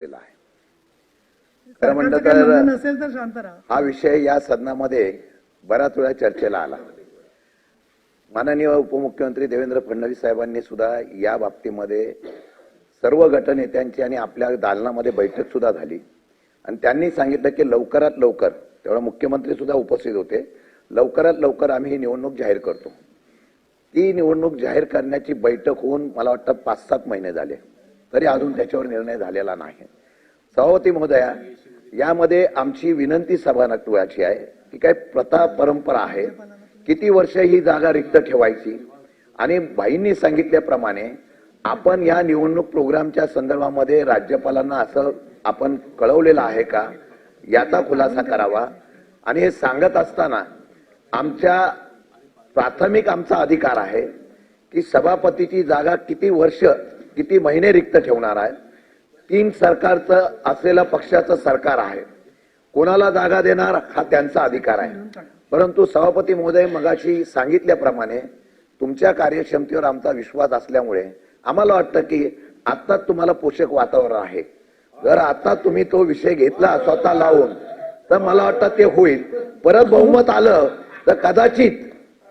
केला आहे. खरं म्हणलं तर हा विषय या सदनामध्ये बऱ्याच वेळा चर्चेला आला. माननीय उपमुख्यमंत्री देवेंद्र फडणवीस साहेबांनी सुद्धा या बाबतीमध्ये सर्व गटनेत्यांची आणि आपल्या दालनामध्ये बैठक सुद्धा झाली. आणि त्यांनी सांगितलं की लवकरात लवकर तेवढा मुख्यमंत्री सुद्धा उपस्थित होते लवकरात लवकर आम्ही ही निवडणूक जाहीर करतो. ती निवडणूक जाहीर करण्याची बैठक होऊन मला वाटतं पाच सात महिने झाले. तरी अजून त्याच्यावर निर्णय झालेला नाही. सभापती महोदया यामध्ये आमची विनंती सभागृहाची आहे की काही प्रथा परंपरा आहे किती वर्ष ही जागा रिक्त ठेवायची आणि भाईंनी सांगितल्याप्रमाणे आपण या निवडणूक प्रोग्रामच्या संदर्भामध्ये राज्यपालांना असं आपण कळवलेलं आहे का याचा खुलासा करावा. आणि हे सांगत असताना आमच्या प्राथमिक आमचा अधिकार आहे की सभापतीची जागा किती वर्ष किती महिने रिक्त ठेवणार आहे? तीन सरकारचं असलेलं पक्षाचं सरकार आहे. कोणाला जागा देणार हा त्यांचा अधिकार आहे. परंतु सभापती महोदय मगाशी सांगितल्याप्रमाणे तुमच्या कार्यक्षमतेवर आमचा विश्वास असल्यामुळे आम्हाला वाटतं की आत्ताच तुम्हाला पोषक वातावरण आहे. जर आता तुम्ही तो विषय घेतला स्वतः लावून तर मला वाटतं ते होईल. परत बहुमत आलं तर कदाचित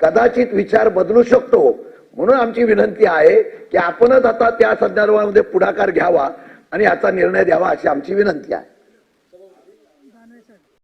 कदाचित विचार बदलू शकतो. म्हणून आमची विनंती आहे की आपणच आता त्या संदर्भामध्ये पुढाकार घ्यावा आणि याचा निर्णय द्यावा अशी आमची विनंती आहे.